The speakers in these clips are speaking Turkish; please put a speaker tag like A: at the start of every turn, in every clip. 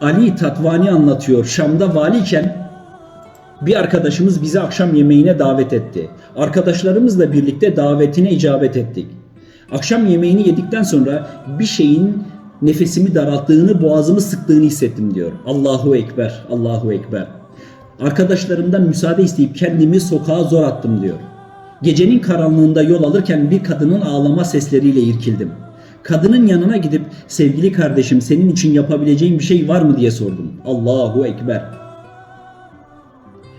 A: Ali Tatvani anlatıyor. Şam'da valiyken bir arkadaşımız bizi akşam yemeğine davet etti. Arkadaşlarımızla birlikte davetine icabet ettik. Akşam yemeğini yedikten sonra bir şeyin nefesimi daralttığını, boğazımı sıktığını hissettim diyor. Allahu Ekber, Allahu Ekber. Arkadaşlarımdan müsaade isteyip kendimi sokağa zor attım diyor. Gecenin karanlığında yol alırken bir kadının ağlama sesleriyle irkildim. Kadının yanına gidip sevgili kardeşim senin için yapabileceğim bir şey var mı diye sordum. Allahu Ekber.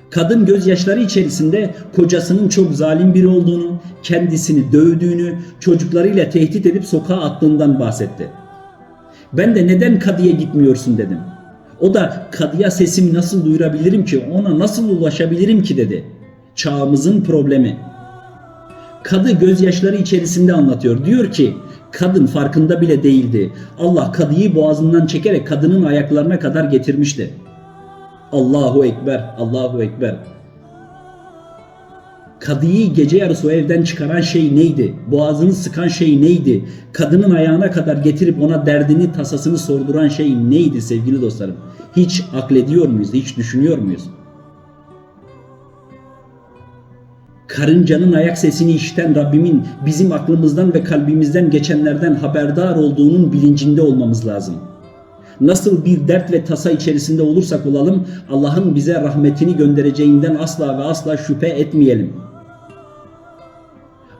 A: Kadın gözyaşları içerisinde kocasının çok zalim biri olduğunu, kendisini dövdüğünü, çocuklarıyla tehdit edip sokağa attığından bahsetti. Ben de neden kadıya gitmiyorsun dedim. O da kadıya sesimi nasıl duyurabilirim ki, ona nasıl ulaşabilirim ki dedi. Çağımızın problemi. Kadı gözyaşları içerisinde anlatıyor. Diyor ki kadın farkında bile değildi. Allah kadıyı boğazından çekerek kadının ayaklarına kadar getirmişti. Allahu Ekber, Allahu Ekber. Kadıyı gece yarısı o evden çıkaran şey neydi? Boğazını sıkan şey neydi? Kadının ayağına kadar getirip ona derdini, tasasını sorduran şey neydi sevgili dostlarım? Hiç aklediyor muyuz? Hiç düşünüyor muyuz? Karıncanın ayak sesini işiten Rabbimin bizim aklımızdan ve kalbimizden geçenlerden haberdar olduğunun bilincinde olmamız lazım. Nasıl bir dert ve tasa içerisinde olursak olalım Allah'ın bize rahmetini göndereceğinden asla ve asla şüphe etmeyelim.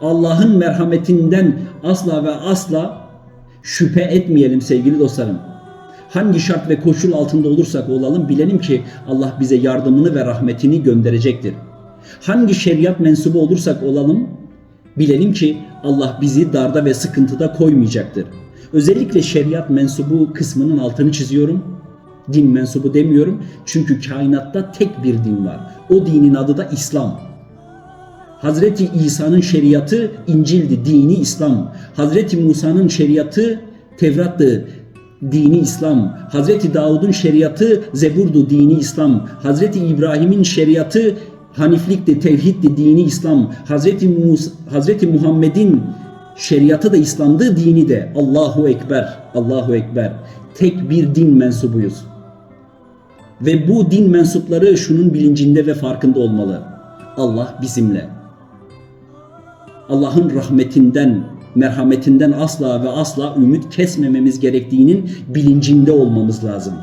A: Allah'ın merhametinden asla ve asla şüphe etmeyelim sevgili dostlarım. Hangi şart ve koşul altında olursak olalım bilelim ki Allah bize yardımını ve rahmetini gönderecektir. Hangi şeriat mensubu olursak olalım bilelim ki Allah bizi darda ve sıkıntıda koymayacaktır. Özellikle şeriat mensubu kısmının altını çiziyorum. Din mensubu demiyorum. Çünkü kainatta tek bir din var. O dinin adı da İslam. Hazreti İsa'nın şeriatı İncil'di, dini İslam. Hazreti Musa'nın şeriatı Tevrat'tı, dini İslam. Hazreti Davud'un şeriatı Zebur'du, dini İslam. Hazreti İbrahim'in şeriatı Haniflikti, tevhiddi, dini İslam. Hazreti, Musa, Hazreti Muhammed'in şeriatı da İslam'dı, dini de. Allahu Ekber, Allahu Ekber. Tek bir din mensubuyuz. Ve bu din mensupları şunun bilincinde ve farkında olmalı. Allah bizimle. Allah'ın rahmetinden, merhametinden asla ve asla ümit kesmememiz gerektiğinin bilincinde olmamız lazım.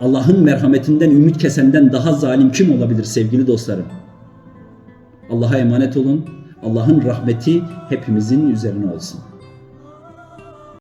A: Allah'ın merhametinden ümit kesenden daha zalim kim olabilir sevgili dostlarım? Allah'a emanet olun. Allah'ın rahmeti hepimizin üzerine olsun.